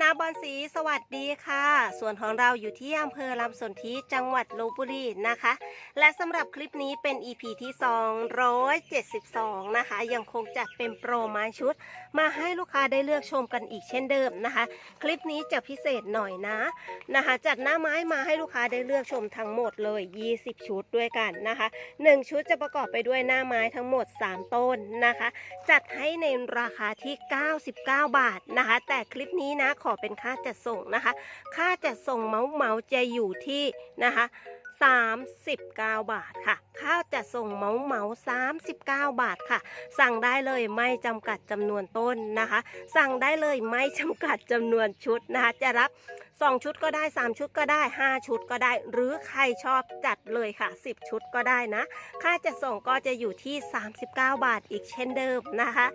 นาบอนสีสวัสดีค่ะ ส่วนของเราอยู่ที่อำเภอลำสนธิจังหวัดลบบุรีนะคะ และสำหรับคลิปนี้เป็น EP ที่ 272 นะคะ ยังคงจัดเป็นโปรไม้ชุด มาให้ลูกค้าได้เลือกชมกันอีกเช่นเดิมนะคะ คลิปนี้จะพิเศษหน่อยนะนะคะ จัดหน้าไม้มาให้ลูกค้าได้เลือกชมทั้งหมดเลย 20 ชุดด้วยกันนะคะ1ชุดจะประกอบไปด้วยหน้าไม้ทั้งหมด 3 ต้นนะคะ จัดให้ในราคาที่ 99 บาทนะคะ แต่คลิปนี้นะขอเป็นค่าจัดส่งนะคะ ค่าจัดส่งเมาส์เมาส์จะอยู่ที่นะคะ 39 บาทค่ะค่าวจัดส่งเมาเมาส์39 บาทค่ะ สั่งได้เลยไม่จำกัดจำนวนต้นนะคะ สั่งได้เลยไม่จำกัดจำนวนชุดนะคะ จะรับ 2 ชุดก็ได้ 3 ชุดก็ได้ 5 ชุดก็ได้ หรือใครชอบจัดเลยค่ะ 10 ชุดก็ได้นะ ค่าจัดส่งก็จะอยู่ที่ 39 บาทอีกเช่นเดิมนะคะ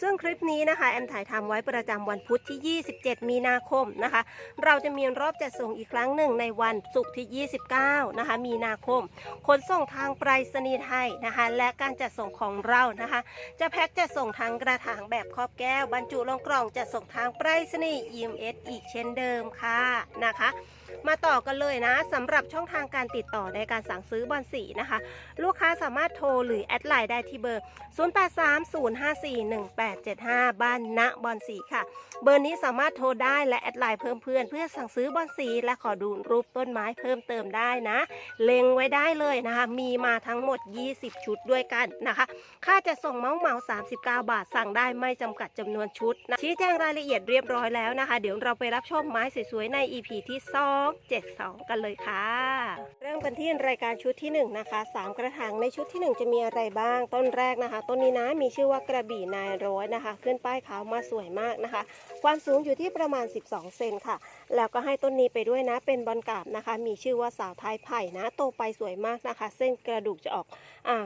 ซึ่งคลิปนี้นะคะแอมถ่ายทำไว้ประจำวันพุธที่ 27 มีนาคมนะคะ เราจะมีรอบจัดส่งอีกครั้งหนึ่งในวันศุกร์ที่ 29 นะคะมีนาคม ขนส่งทางไปรษณีย์ไทยนะคะ และการจัดส่งของเรานะคะ จะแพ็คจัดส่งทางกระถางแบบครอบแก้ว บรรจุลงกล่องจัดส่งทางไปรษณีย์ EMS อีกเช่นเดิมค่ะนะคะ มาต่อกันเลยนะสำหรับช่องทางการติดต่อในการสั่งซื้อบอลสีนะคะ ลูกค้าสามารถโทรหรือแอดไลน์ได้ที่เบอร์ 0830541875 บ้านณบอลสีค่ะ เบอร์นี้สามารถโทรได้และแอดไลน์เพิ่มเพื่อนเพื่อสั่งซื้อบอลสีและขอดูรูปต้นไม้เพิ่มเติมได้นะ เล็งไว้ได้เลยนะคะ มีมาทั้งหมด 20 ชุดด้วยกันนะคะ ค่าจะส่งเมาส์เมาส์39บาทสั่งได้ไม่จำกัดจำนวนชุดนะชี้แจงรายละเอียดเรียบร้อยแล้วนะคะ เดี๋ยวเราไปรับชมไม้สวยๆใน EP ที่ซ่อ272กันเลยค่ะ เริ่มกันที่รายการชุดที่1นะคะ3กระถางในชุดที่1จะมีอะไรบ้าง ต้นแรกนะคะ ต้นนี้นะมีชื่อว่ากระบี่นายร้อยนะคะ ขึ้นป้ายขาวมาสวยมากนะคะ ความสูงอยู่ที่ประมาณ 12 เซนค่ะแล้วก็ให้ต้นนี้ไปด้วยนะ เป็นบอลกราบนะคะ มีชื่อว่าสาวไทยไผ่นะ โตไปสวยมากนะคะ เส้นกระดูกจะออกอ่า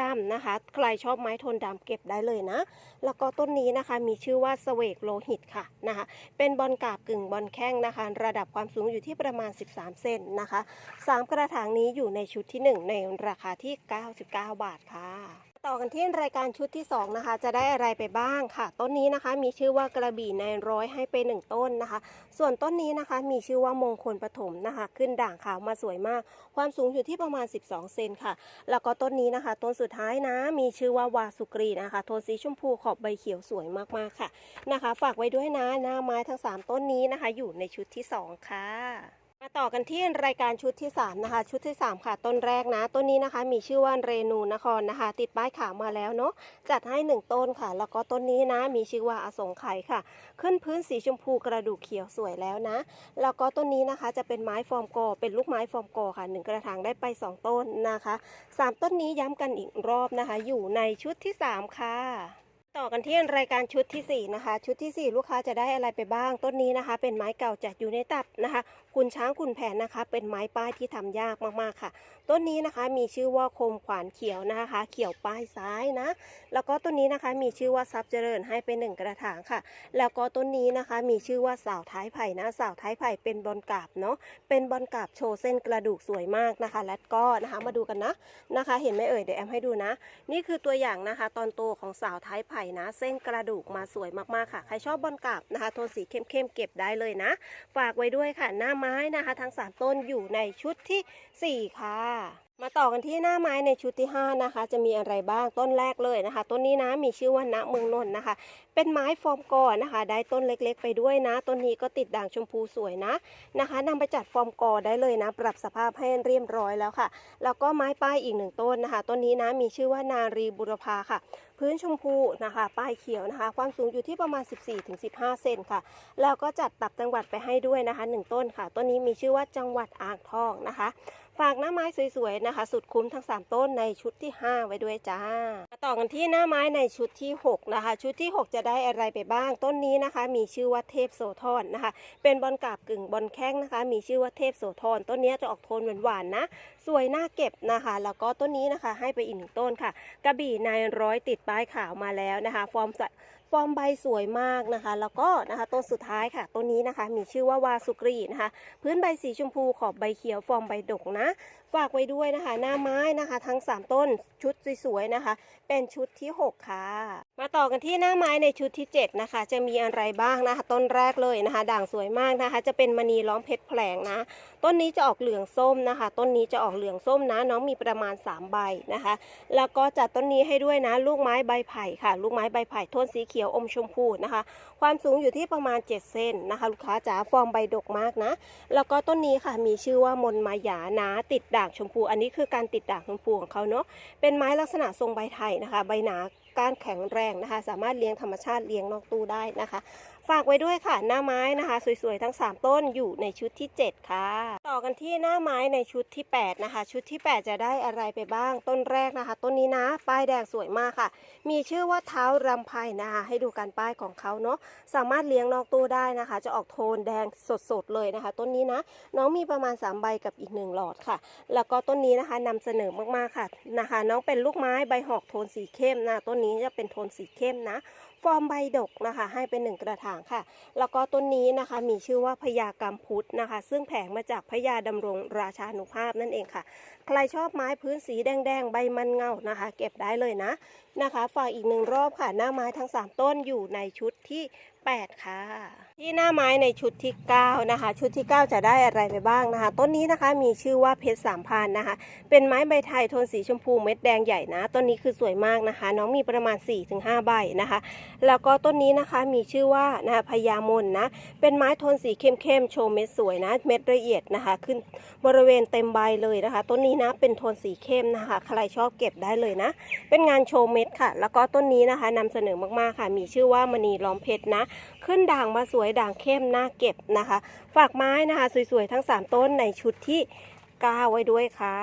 ดำๆนะคะ ใครชอบไม้ทนดำเก็บได้เลยนะ แล้วก็ต้นนี้นะคะ มีชื่อว่าสเวกโลหิตค่ะนะคะ เป็นบอลกราบกึ่งบอลแข้งนะคะ ระดับความสูงอยู่ที่ประมาณ 13 เซนนะคะสามกระถางนี้อยู่ในชุดที่ 1 ในราคาที่ 99 บาทค่ะ ต่อกันที่รายการชุดที่ 2 นะคะ จะได้อะไรไปบ้างค่ะ ต้นนี้นะคะมีชื่อว่ากระบี่ในร้อยให้ไป 1 ต้นนะคะ ส่วนต้นนี้นะคะมีชื่อว่ามงคลปฐมนะคะ ขึ้นด่างขาวมาสวยมาก ความสูงอยู่ที่ประมาณ 12 เซนค่ะ แล้วก็ต้นนี้นะคะ ต้นสุดท้ายนะ มีชื่อว่าวาสุกรีนะคะ โทนสีชมพูขอบใบเขียวสวยมากๆค่ะนะคะ ฝากไว้ด้วยนะหน้าไม้ทั้ง 3 ต้นนี้นะคะ อยู่ในชุดที่ 2 ค่ะ มาต่อกันที่รายการชุดที่ 3 นะคะ ชุดที่ 3 ค่ะ ต้นแรกนะ ต้นนี้นะคะ มีชื่อว่าเรนูนครนะคะ ติดป้ายขาวมาแล้วเนาะจัดให้ 1 ต้นค่ะ แล้วก็ต้นนี้นะ มีชื่อว่าอสงไขยค่ะ ขึ้นพื้นสีชมพูกระดูกเขียวสวยแล้วนะ แล้วก็ต้นนี้นะคะจะเป็นไม้ฟอร์มกอเป็นลูกไม้ฟอร์มกอค่ะหนึ่งกระถางได้ไป 2 ต้นนะคะสามต้นนี้ย้ำกันอีกรอบนะคะ อยู่ในชุดที่ 3 ค่ะ ต่อกันที่รายการชุดทีสี่4 นะคะ ชุดทีสี่ 4 ลูกค้าจะได้อะไรไปบ้าง ต้นนี้นะคะ เป็นไม้เก่าจัดอยู่ในตับนะคะ คุณช้างคุณแผนนะคะ เป็นไม้ป้ายที่ทำยากมากๆค่ะ ต้นนี้นะคะมีชื่อว่าคมขวานเขียวนะคะ เขียวป้ายซ้ายนะ แล้วก็ต้นนี้นะคะมีชื่อว่าทรัพย์เจริญให้ไปหนึ่งกระถางค่ะ แล้วก็ต้นนี้นะคะมีชื่อว่าสาวท้ายไผ่นะ สาวท้ายไผ่เป็นบอลกาบเนาะ เป็นบอลกาบโชว์เส้นกระดูกสวยมากนะคะ และก็นะคะมาดูกันนะนะคะ เห็นไหมเอ่ยเดี๋ยวแอมให้ดูนะ นี่คือตัวอย่างนะคะ ตอนโตของสาวท้ายไผ่นะ เส้นกระดูกมาสวยมากๆค่ะ ใครชอบบอลกับนะคะโทนสีเข้มๆเก็บได้เลยนะ ฝากไว้ด้วยค่ะ หน้าไม้นะคะ ทั้ง 3 ต้นอยู่ในชุดทีสี่4 ค่ะ มาต่อกันที่หน้าไม้ในชุดที่ 5 นะคะ จะมีอะไรบ้างต้นแรกเลยนะคะ ต้นนี้นะมีชื่อว่าณเมืองนนท์นะคะ เป็นไม้ฟอร์มกอนะคะ ได้ต้นเล็กๆ ไปด้วยนะ ต้นนี้ก็ติดด่างชมพูสวยนะนะคะนำไปจัดฟอร์มกอได้เลยนะ ปรับสภาพให้เรียบร้อยแล้วค่ะ แล้วก็ไม้ป้ายอีกหนึ่งต้นนะคะ ต้นนี้นะมีชื่อว่านารีบุรพาค่ะ พื้นชมพูนะคะ ป้ายเขียวนะคะ ความสูงอยู่ที่ประมาณ 14-15 เซนค่ะ แล้วก็จัดตับจังหวัดไปให้ด้วยนะคะหนึ่งต้นค่ะ ต้นนี้มีชื่อว่าจังหวัดอ่างทองนะคะ ฝากหน้าไม้สวยๆนะคะ สุดคุ้มทั้ง 3 ต้นในชุดที่ 5 ไว้ด้วยจ้ามาต่อกันที่หน้าไม้ในชุดที่ 6 นะคะ ชุดที่ 6 จะได้อะไรไปบ้าง ต้นนี้นะคะ มีชื่อว่าเทพโสธรนะคะ เป็นบอลกาบกึ่งบอลแข้งนะคะ มีชื่อว่าเทพโสธรต้นนี้จะออกโทนหวานๆนะ สวยน่าเก็บนะคะ แล้วก็ต้นนี้นะคะให้ไปอีกหนึ่งต้นค่ะ กระบี่นายร้อยติดป้ายขาวมาแล้วนะคะ ฟอร์มสะฟอร์มใบสวยมากนะคะ แล้วก็นะคะต้นสุดท้ายค่ะต้นนี้นะคะ มีชื่อว่าวาสุกรีนะคะ พื้นใบสีชมพูขอบใบเขียวฟอร์มใบดกนะ ฝากไว้ด้วยนะคะ หน้าไม้นะคะ ทั้ง 3 ต้นชุดสวยๆนะคะ เป็นชุดที่ 6 ค่ะ มาต่อกันที่หน้าไม้ในชุดที่ 7 นะคะ จะมีอะไรบ้างนะคะ ต้นแรกเลยนะคะ ด่างสวยมากนะคะ จะเป็นมณีล้อมเพชรแผลงนะ ต้นนี้จะออกเหลืองส้มนะคะ ต้นนี้จะออกเหลืองส้มนะ น้องมีประมาณ 3 ใบนะคะ แล้วก็จัดต้นนี้ให้ด้วยนะ ลูกไม้ใบไผ่ค่ะ ลูกไม้ใบไผ่โทนสีเขียวอมชมพูนะคะ ความสูงอยู่ที่ประมาณ 7 เซนนะคะ ลูกค้าจ๋าฟอร์มใบดกมากนะ แล้วก็ต้นนี้ค่ะมีชื่อว่ามนมายานะติดด่างชมพู อันนี้คือการติดด่างชมพูของเขาเนาะ เป็นไม้ลักษณะทรงใบไทยนะคะ ใบหนา ก้านแข็งแรงนะคะ สามารถเลี้ยงธรรมชาติเลี้ยงนอกตู้ได้นะคะ ฝากไว้ด้วยค่ะหน้าไม้นะคะ สวยๆทั้ง 3 ต้นอยู่ในชุดที่ 7 ค่ะ ต่อกันที่หน้าไม้ในชุดที่ 8 นะคะ ชุดที่ 8 จะได้อะไรไปบ้างต้นแรกนะคะ ต้นนี้นะ ป้ายแดงสวยมากค่ะ มีชื่อว่าเท้ารำไพนะคะ ให้ดูการป้ายของเขาเนาะสามารถเลี้ยงนอกตู้ได้นะคะ จะออกโทนแดงสดๆเลยนะคะ ต้นนี้นะ น้องมีประมาณ 3 ใบกับอีก 1 หลอดค่ะ แล้วก็ต้นนี้นะคะนำเสนอมากๆค่ะนะคะ น้องเป็นลูกไม้ใบหอกโทนสีเข้มนะ ต้นนี้จะเป็นโทนสีเข้มนะฟอร์มใบดกนะคะ ให้เป็นหนึ่งกระถางค่ะ แล้วก็ต้นนี้นะคะมีชื่อว่าพญากรรมพุทธนะคะ ซึ่งแผงมาจากพยาดำรงราชานุภาพนั่นเองค่ะ ใครชอบไม้พื้นสีแดงๆ ใบมันเงานะคะ เก็บได้เลยนะนะคะ ฝากอีกหนึ่งรอบค่ะ หน้าไม้ทั้ง 3 ต้นอยู่ในชุดที่ 8 ค่ะ ที่หน้าไม้ในชุดที่ 9 นะคะ ชุดที่ 9 จะได้อะไรไปบ้างนะคะ ต้นนี้นะคะมีชื่อว่าเพชรสามพันนะคะ เป็นไม้ใบไทยโทนสีชมพูเม็ดแดงใหญ่นะ ต้นนี้คือสวยมากนะคะ น้องมีประมาณ 4-5 ใบนะคะ แล้วก็ต้นนี้นะคะมีชื่อว่านะคะพญามนนะ เป็นไม้โทนสีเข้มๆโชว์เม็ดสวยนะ เม็ดละเอียดนะคะ ขึ้นบริเวณเต็มใบเลยนะคะ ต้นนี้นะเป็นโทนสีเข้มนะคะ ใครชอบเก็บได้เลยนะ เป็นงานโชว์เม็ดค่ะ แล้วก็ต้นนี้นะคะนำเสนอมากๆค่ะ มีชื่อว่ามณีล้อมเพชรนะขึ้นด่างมาสวยด่างเข้มน่าเก็บนะคะ ฝากไม้นะคะ สวยๆ ทั้ง 3 ต้นในชุดที่ 9 ไว้ด้วยค่ะ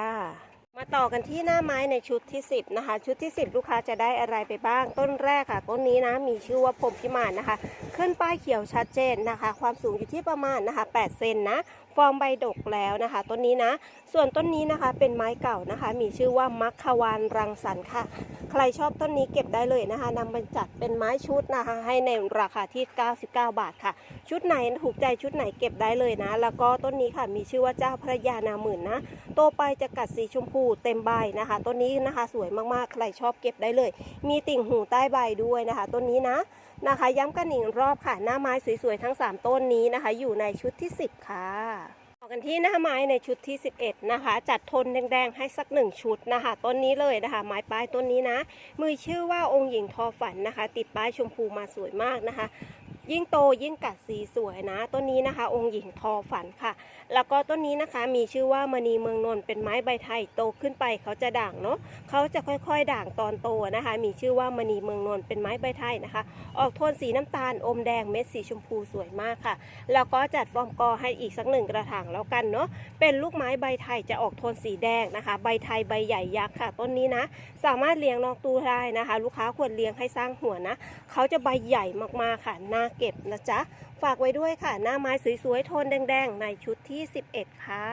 มาต่อกันที่หน้าไม้ในชุดที่ 10 นะคะ ชุดที่ 10 ลูกค้าจะได้อะไรไปบ้าง ต้นแรกค่ะ ต้นนี้นะมีชื่อว่าพรมพิมานนะคะ ขึ้นป้ายเขียวชัดเจนนะคะ ความสูงอยู่ที่ประมาณนะคะ8เซนนะ ฟอร์มใบดกแล้วนะคะ ต้นนี้นะ ส่วนต้นนี้นะคะเป็นไม้เก่านะคะ มีชื่อว่ามัคควานรังสรรค์ค่ะ ใครชอบต้นนี้เก็บได้เลยนะคะนำมาจัดเป็นไม้ชุดนะคะ ให้ในราคาที่ 99 บาทค่ะ ชุดไหนถูกใจชุดไหนเก็บได้เลยนะ แล้วก็ต้นนี้ค่ะมีชื่อว่าเจ้าพระยานาหมื่นนะโตไปจะกัดสีชมพูเต็มใบนะคะ ต้นนี้นะคะสวยมากๆ ใครชอบเก็บได้เลย มีติ่งหูใต้ใบด้วยนะคะ ต้นนี้นะนะคะ ย้ำกันอีกรอบค่ะ หน้าไม้สวยๆทั้ง 3 ต้นนี้นะคะ อยู่ในชุดที่ 10 ค่ะ อกันที่หน้าไม้ในชุดที่ 11 นะคะ จัดโทนแดงๆ ให้สักหนึ่งชุดนะคะ ต้นนี้เลยนะคะ ไม้ปลายต้นนี้นะ มือชื่อว่าองค์หญิงทอฝันนะคะ ติดป้ายชมพูมาสวยมากนะคะยิ่งโตยิ่งกัดสีสวยนะต้นนี้นะคะ องค์หญิงทอฝันค่ะแล้วก็ต้นนี้นะคะมีชื่อว่ามณีเมืองนนท์เป็นไม้ใบไทยโตขึ้นไปเขาจะด่างเนาะเขาจะค่อยๆ ด่างตอนโตนะคะ มีชื่อว่ามณีเมืองนนท์เป็นไม้ใบไทยนะคะ ออกโทนสีน้ำตาลอมแดงเม็ดสีชมพูสวยมากค่ะ แล้วก็จัดฟอร์มกอให้อีกสักหนึ่งกระถางแล้วกันเนาะเป็นลูกไม้ใบไทยจะออกโทนสีแดงนะคะ ใบไทยใบใหญ่ยักษ์ค่ะ ต้นนี้นะ สามารถเลี้ยงนอกตู้ได้นะคะ ลูกค้าควรเลี้ยงให้สร้างหัวนะเขาจะใบใหญ่มากๆค่ะน่าเก็บนะจ๊ะ ฝากไว้ด้วยค่ะ หน้าไม้สวยๆโทนแดงๆ ในชุดที่ 11 ค่ะ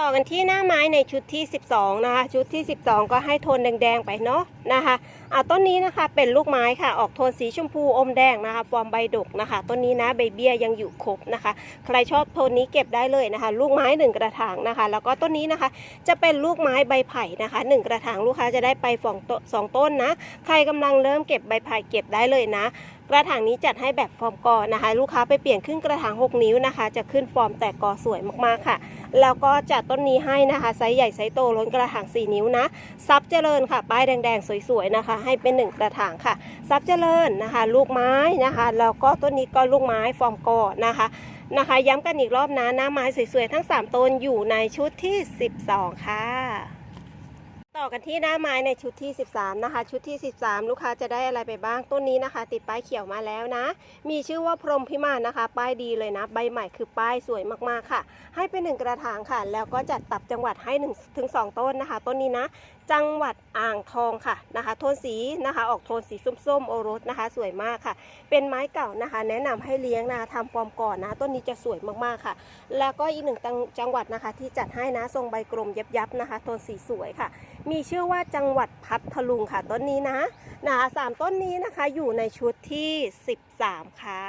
ต่อกันที่หน้าไม้ในชุดที่ 12 นะคะ ชุดที่ 12 ก็ให้โทนแดงๆไปเนาะนะคะอะต้นนี้นะคะเป็นลูกไม้ค่ะ ออกโทนสีชมพูอมแดงนะคะ ฟอร์มใบดกนะคะ ต้นนี้นะใบเบี้ยยังอยู่ครบนะคะ ใครชอบโทนนี้เก็บได้เลยนะคะ ลูกไม้หนึ่งกระถางนะคะ แล้วก็ต้นนี้นะคะ จะเป็นลูกไม้ใบไผ่นะคะหนึ่งกระถางลูกค้าจะได้ไปฟองสองต้นนะ ใครกำลังเริ่มเก็บใบไผ่เก็บได้เลยนะ กระถางนี้จัดให้แบบฟอร์มกอนะคะ ลูกค้าไปเปลี่ยนขึ้นกระถาง 6 นิ้วนะคะ จะขึ้นฟอร์มแตกกอสวยมากๆค่ะ แล้วก็จัดต้นนี้ให้นะคะไซส์ใหญ่ไซส์โตล้นกระถาง 4 นิ้วนะซับเจริญค่ะ ป้ายแดงๆ สวยๆนะคะ ให้เป็น 1 กระถางค่ะซับเจริญนะคะ ลูกไม้นะคะแล้วก็ต้นนี้ก็ลูกไม้ฟอร์มกอนะคะนะคะ ย้ำกันอีกรอบนะหน้าไม้สวยๆทั้ง 3ต้นอยู่ในชุดที่ 12 ค่ะ ต่อกันที่หน้าไม้ในชุดที่ 13 นะคะ ชุดที่ 13 ลูกค้าจะได้อะไรไปบ้างต้นนี้นะคะ ติดป้ายเขียวมาแล้วนะ มีชื่อว่าพรหมพิมานนะคะ ป้ายดีเลยนะ ใบใหม่คือป้ายสวยมากๆค่ะ ให้เป็นหนึ่งกระถางค่ะ แล้วก็จัดตับจังหวัดให้1ถึง2ต้นนะคะ ต้นนี้นะ จังหวัดอ่างทองค่ะนะคะ โทนสีนะคะ ออกโทนสีส้มๆโอรสนะคะ สวยมากค่ะ เป็นไม้เก่านะคะ แนะนำให้เลี้ยงนะคะทำฟอร์มก่อนนะ ต้นนี้จะสวยมากๆค่ะ แล้วก็อีกหนึ่งจังหวัดนะคะ ที่จัดให้นะทรงใบกลมยับๆนะคะ โทนสีสวยค่ะ มีชื่อว่าจังหวัดพัทลุงค่ะ ต้นนี้นะนะคะสามต้นนี้นะคะอยู่ในชุดที่ 13 ค่ะ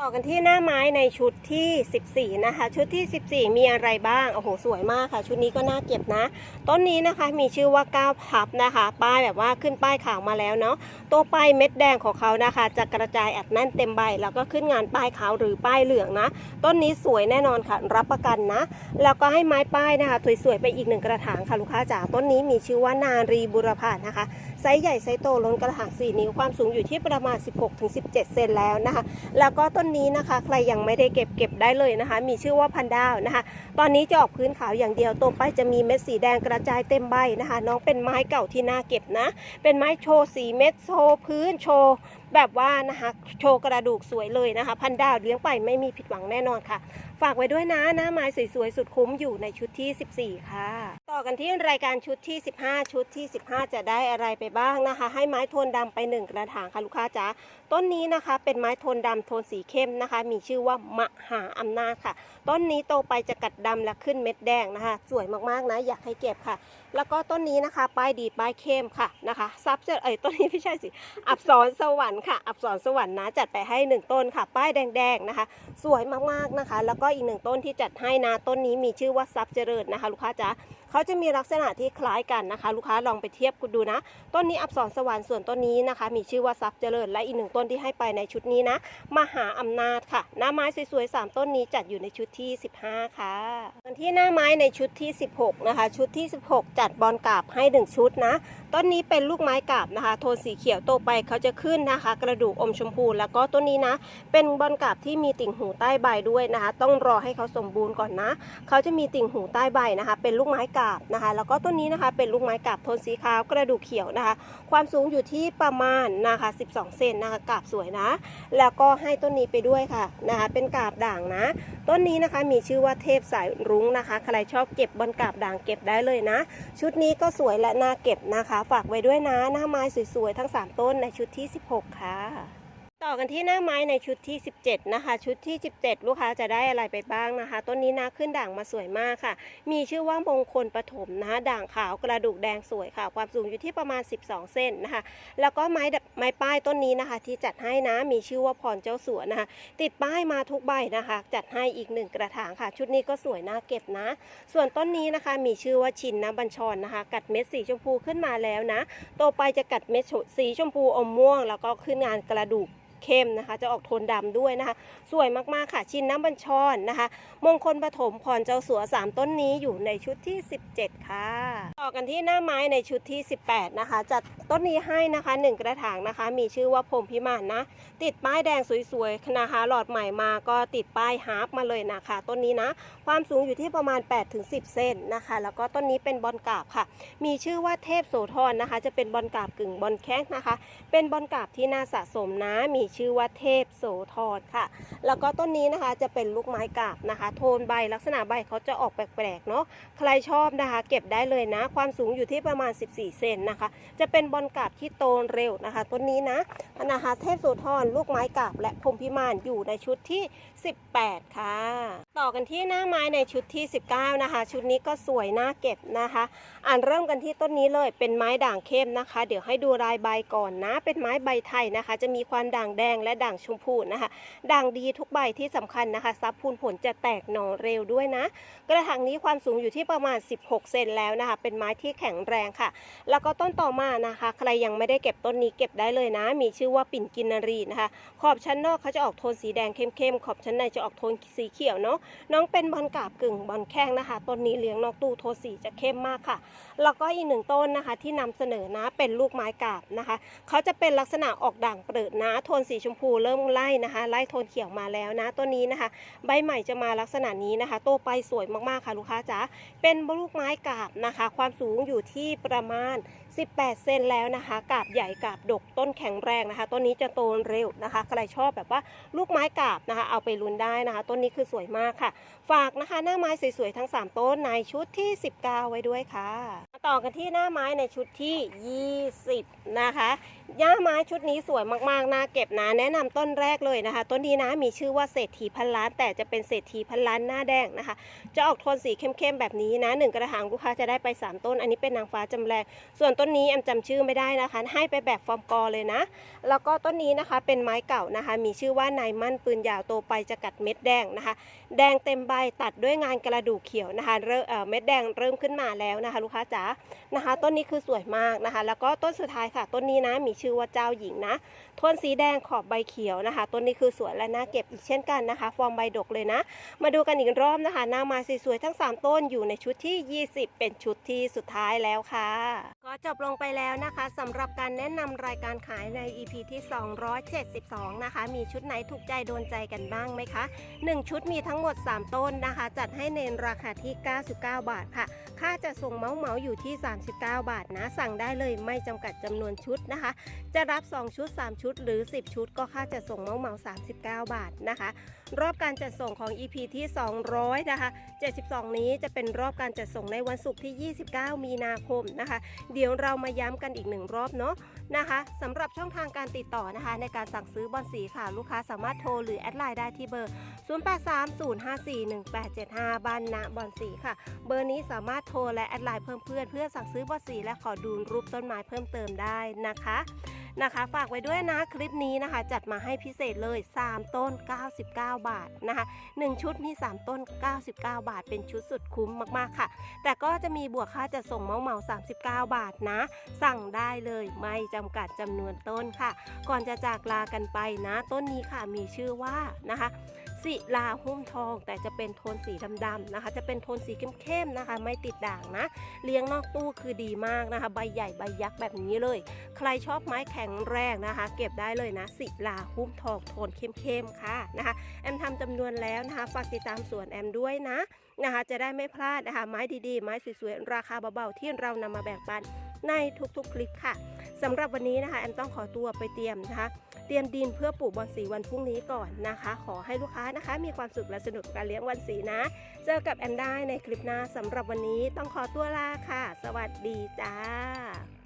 ต่อกันที่หน้าไม้ในชุดที่ 14 นะคะ ชุดที่ 14 มีอะไรบ้างโอ้โหสวยมากค่ะ ชุดนี้ก็น่าเก็บนะ ต้นนี้นะคะมีชื่อว่า9พับนะคะ ป้ายแบบว่าขึ้นป้ายขาวมาแล้วเนาะตัวป้ายเม็ดแดงของเขานะคะ จะกระจายอัดแน่นเต็มใบ แล้วก็ขึ้นงานป้ายขาวหรือป้ายเหลืองนะ ต้นนี้สวยแน่นอนค่ะ รับประกันนะ แล้วก็ให้ไม้ป้ายนะคะ สวยๆไปอีกหนึ่งกระถางค่ะลูกค้าจ๋าต้นนี้มีชื่อว่านารีบุรพานะคะ ไซส์ใหญ่ไซส์โตล้นกระถาง 4 นิ้วความสูงอยู่ที่ประมาณ 16-17 เซนแล้วนะคะ แล้วก็ต้นนี้นะคะใครยังไม่ได้เก็บเก็บได้เลยนะคะ มีชื่อว่าพันดาวนะคะ ตอนนี้จะออกพื้นขาวอย่างเดียวตัวไปจะมีเม็ดสีแดงกระจายเต็มใบนะคะ น้องเป็นไม้เก่าที่น่าเก็บนะ เป็นไม้โชว์สีเม็ดโชว์พื้นโชว์แบบว่านะคะโชว์กระดูกสวยเลยนะคะ พันดาวเลี้ยงไปไม่มีผิดหวังแน่นอนค่ะ ฝากไว้ด้วยนะหน้าไม้สวยๆสุดคุ้มอยู่ในชุดที่ 14 ค่ะ อกันที่รายการชุดที่ 15 ชุดที่ 15 จะได้อะไรไปบ้างนะคะ ให้ไม้โทนดำไป 1 กระถางค่ะลูกค้าจ๋าต้นนี้นะคะเป็นไม้โทนดำโทนสีเข้มนะคะ มีชื่อว่ามหาอำนาจค่ะ ต้นนี้โตไปจะกัดดำและขึ้นเม็ดแดงนะคะ สวยมากๆนะอยากให้เก็บค่ะ แล้วก็ต้นนี้นะคะ ป้ายดีป้ายเข้มค่ะนะคะซับจะเอ้ยต้นนี้ไม่ใช่สิอับสรสวรรค์ค่ะ อับสรสวรรค์นะจัดไปให้หนึ่งต้นค่ะ ป้ายแดงๆนะคะ สวยมากๆนะคะ แล้วก็อีกหนึ่งต้นที่จัดให้นะต้นนี้มีชื่อว่าซับเจริญนะคะ ลูกค้าจ๋า เขาจะมีลักษณะที่คล้ายกันนะคะ ลูกค้าลองไปเทียบกันดูนะ ต้นนี้อับสรสวรรค์ส่วนต้นนี้นะคะ มีชื่อว่าซับเจริญและอีกหนึ่งต้นที่ให้ไปในชุดนี้นะ มหาอำนาจค่ะ หน้าไม้สวยๆ3ต้นนี้จัดอยู่ในชุดที่ 15 ค่ะส่วนที่หน้าไม้ในชุดที่ 16 นะคะ ชุดที่ 16 จัดบอลกาบให้ 1 ชุดนะ ต้นนี้เป็นลูกไม้กาบนะคะ โทนสีเขียวโตไปเขาจะขึ้นนะคะ กระดูกอมชมพู แล้วก็ต้นนี้นะ เป็นบอลกาบที่มีติ่งหูใต้ใบด้วยนะคะ ต้องรอให้เขาสมบูรณ์ก่อนนะ เขาจะมีติ่งหูใต้ใบนะคะ เป็นลูกไม้กาบนะคะ แล้วก็ต้นนี้นะคะเป็นลูกไม้กาบโทนสีขาวกระดูกเขียวนะคะ ความสูงอยู่ที่ประมาณนะคะ 12 เซนนะคะกาบสวยนะ แล้วก็ให้ต้นนี้ไปด้วยค่ะนะคะ เป็นกาบด่างนะ ต้นนี้นะคะมีชื่อว่าเทพสายรุ้งนะคะ ใครชอบเก็บบนกาบด่างเก็บได้เลยนะ ชุดนี้ก็สวยและน่าเก็บนะคะ ฝากไว้ด้วยนะ หน้าไม้สวยๆทั้ง 3 ต้นในชุดที่ 16 ค่ะ ต่อกันที่หน้าไม้ในชุดที่ 17 นะคะ ชุดที่ 17 ลูกค้าจะได้อะไรไปบ้างนะคะ ต้นนี้นะขึ้นด่างมาสวยมากค่ะ มีชื่อว่ามงคลปฐมนะคะด่างขาวกระดูกแดงสวยค่ะ ความสูงอยู่ที่ประมาณ 12 เซนนะคะ แล้วก็ไม้ไม้ป้ายต้นนี้นะคะ ที่จัดให้นะมีชื่อว่าพรเจ้าสัวนะคะ ติดป้ายมาทุกใบนะคะ จัดให้อีกหนึ่งกระถางค่ะ ชุดนี้ก็สวยน่าเก็บนะ ส่วนต้นนี้นะคะมีชื่อว่าชินนะบัญชรนะคะ กัดเม็ดสีชมพูขึ้นมาแล้วนะโตไปจะกัดเม็ดสีชมพูอมม่วง แล้วก็ขึ้นงานกระดูก เข้มนะคะ จะออกโทนดำด้วยนะคะ สวยมากๆค่ะ ชิ้นน้ำบัญชรนะคะ มงคลปฐมพรเจ้าสัว 3 ต้นนี้อยู่ในชุดที่ 17 ค่ะ ต่อกันที่หน้าไม้ในชุดที่ 18 นะคะ จัดต้นนี้ให้นะคะ 1 กระถางนะคะ มีชื่อว่าพรมพิมานนะ ติดป้ายแดงสวยๆนะคะหลอดใหม่มาก็ติดป้ายฮาร์ปมาเลยนะคะต้นนี้นะ ความสูงอยู่ที่ประมาณ 8-10 เซนนะคะ แล้วก็ต้นนี้เป็นบอลกาบค่ะ มีชื่อว่าเทพโสธรนะคะ จะเป็นบอลกาบกึ่งบอลแข้งนะคะ เป็นบอลกาบที่น่าสะสมนะ มีชื่อว่าเทพโสธรค่ะ แล้วก็ต้นนี้นะคะจะเป็นลูกไม้กาบนะคะ โทนใบลักษณะใบเขาจะออกแปลกๆเนาะใครชอบนะคะ เก็บได้เลยนะ ความสูงอยู่ที่ประมาณ 14 เซนนะคะ จะเป็นบอลกาบที่โตเร็วนะคะ ต้นนี้นะนะคะเทพโสธรลูกไม้กาบและพรมพิมานอยู่ในชุดที่18 ค่ะ ต่อกันที่หน้าไม้ในชุดที่ 19 นะคะ ชุดนี้ก็สวยน่าเก็บนะคะ อ่านเริ่มกันที่ต้นนี้เลยเป็นไม้ด่างเข้มนะคะ เดี๋ยวให้ดูลายใบก่อนนะ เป็นไม้ใบไทยนะคะ จะมีความด่างแดงและด่างชมพูนะคะ ด่างดีทุกใบที่สำคัญนะคะซับพูนผลจะแตกหน่อเร็วด้วยนะ กระถางนี้ความสูงอยู่ที่ประมาณ 16 เซนแล้วนะคะ เป็นไม้ที่แข็งแรงค่ะ แล้วก็ต้นต่อมานะคะ ใครยังไม่ได้เก็บต้นนี้เก็บได้เลยนะ มีชื่อว่าปิ่นกินนรีนะคะ ขอบชั้นนอกเขาจะออกโทนสีแดงเข้มๆขอบชั้นในจะออกโทนสีเขียวเนาะน้องเป็นบอลกาบกึ่งบอลแข้งนะคะต้นนี้เลี้ยงนอกตู้โทนสีจะเข้มมากค่ะ แล้วก็อีกหนึ่งต้นนะคะที่นำเสนอนะเป็นลูกไม้กาบนะคะเขาจะเป็นลักษณะออกด่างเปิดนะโทนสีชมพูเริ่มไล่นะคะ ไล่โทนเขียวมาแล้วนะต้นนี้นะคะ ใบใหม่จะมาลักษณะนี้นะคะโตไปสวยมากๆค่ะลูกค้าจ๋าเป็นลูกไม้กาบนะคะ ความสูงอยู่ที่ประมาณ18 เซนแล้วนะคะกาบใหญ่กาบดกต้นแข็งแรงนะคะ ต้นนี้จะโตเร็วนะคะ ใครชอบแบบว่าลูกไม้กาบนะคะ เอาไปลุ้นได้นะคะ ต้นนี้คือสวยมากค่ะ ฝากนะคะ หน้าไม้สวยๆทั้ง 3 ต้นในชุดที่ 19 ไว้ด้วยค่ะมาต่อกันที่หน้าไม้ในชุดที่ 20 นะคะ หน้าไม้ชุดนี้สวยมากๆน่าเก็บนะแนะนำต้นแรกเลยนะคะ ต้นนี้นะมีชื่อว่าเศรษฐีพันล้าน แต่จะเป็นเศรษฐีพันล้านหน้าแดงนะคะ จะออกโทนสีเข้มๆแบบนี้นะหนึ่งกระถางลูกค้าจะได้ไป 3 ต้น อันนี้เป็นนางฟ้าจำแรง ส่วนต้นนี้แอมจำชื่อไม่ได้นะคะ ให้ไปแบบฟอร์มกอเลยนะ แล้วก็ต้นนี้นะคะเป็นไม้เก่านะคะ มีชื่อว่านายมั่นปืนยาวโตไปจะกัดเม็ดแดงนะคะ แดงเต็มใบตัดด้วยงานกระดูกเขียวนะคะเริ่มเม็ดแดงเริ่มขึ้นมาแล้วนะคะ ลูกค้าจ๋านะคะ ต้นนี้คือสวยมากนะคะ แล้วก็ต้นสุดท้ายค่ะ ต้นนี้นะมีชื่อว่าเจ้าหญิงนะโทนสีแดงขอบใบเขียวนะคะ ต้นนี้คือสวยและน่าเก็บอีกเช่นกันนะคะ ฟอร์มใบดกเลยนะ มาดูกันอีกรอบนะคะ หน้าม้สวยๆทั้ง 3 ต้นอยู่ในชุดที่ 20 เป็นชุดที่สุดท้ายแล้วค่ะก็จบลงไปแล้วนะคะสำหรับการแนะนำรายการขายใน EP ที่ 272 นะคะ มีชุดไหนถูกใจโดนใจกันบ้างไหมคะ 1 ชุดมีทั้งหมด 3 ต้นนะคะ จัดให้เนราคาที่ 99 บาทค่ะ ค่าจะส่งเมาส์เมาส์อยู่ที่ 39 บาทนะ สั่งได้เลยไม่จำกัดจำนวนชุดนะคะ จะรับ 2 ชุด 3 ชุด หรือ 10 ชุด ก็ค่าจะส่งเมาส์เมาส์39 บาทนะคะ รอบการจัดส่งของ EP ที่ 200 นะคะ 72 นี้จะเป็นรอบการจัดส่งในวันศุกร์ที่ 29 มีนาคมนะคะ เดี๋ยวเรามาย้ำกันอีกหนึ่งรอบเนาะนะคะสำหรับช่องทางการติดต่อนะคะ ในการสั่งซื้อบอลสีค่ะ ลูกค้าสามารถโทรหรือแอดไลน์ได้ที่เบอร์ 0830541875 บ้านนะบอลสีค่ะ เบอร์นี้สามารถโทรและแอดไลน์เพิ่มเพื่อนเพื่อสั่งซื้อบอลสีและขอดูรูปต้นไม้เพิ่มเติมได้นะคะนะคะ ฝากไว้ด้วยนะคลิปนี้นะคะ จัดมาให้พิเศษเลย 3 ต้น 99 บาทนะคะ1ชุดมี 3 ต้น 99 บาท เป็นชุดสุดคุ้มมากๆค่ะ แต่ก็จะมีบวกค่าจัดส่งเมาเมา39 บาทนะ สั่งได้เลยไม่จำกัดจำนวนต้นค่ะ ก่อนจะจากลากันไปนะ ต้นนี้ค่ะมีชื่อว่านะคะ ศิลาหุ้มทอง แต่จะเป็นโทนสีดำๆนะคะ จะเป็นโทนสีเข้มๆนะคะ ไม่ติดด่างนะ เลี้ยงนอกตู้คือดีมากนะคะ ใบใหญ่ใบยักษ์แบบนี้เลย ใครชอบไม้แข็งแรงนะคะ เก็บได้เลยนะศิลาหุ้มทองโทนเข้มๆค่ะนะคะแอมทำจำนวนแล้วนะคะฝากติดตามสวนแอมด้วยนะนะคะ จะได้ไม่พลาดนะคะไม้ดีๆ ไม้สวยๆราคาเบาๆที่เรานำมาแบ่งปันในทุกๆคลิปค่ะ สำหรับวันนี้นะคะแอมต้องขอตัวไปเตรียมนะคะ เตรียมดินเพื่อปลูกบอนสีวันพรุ่งนี้ก่อนนะคะ ขอให้ลูกค้านะคะ มีความสุขและสนุกกับการเลี้ยงวันสีนะ เจอกับแอมได้ในคลิปหน้าสำหรับวันนี้ต้องขอตัวลาค่ะ สวัสดีจ้า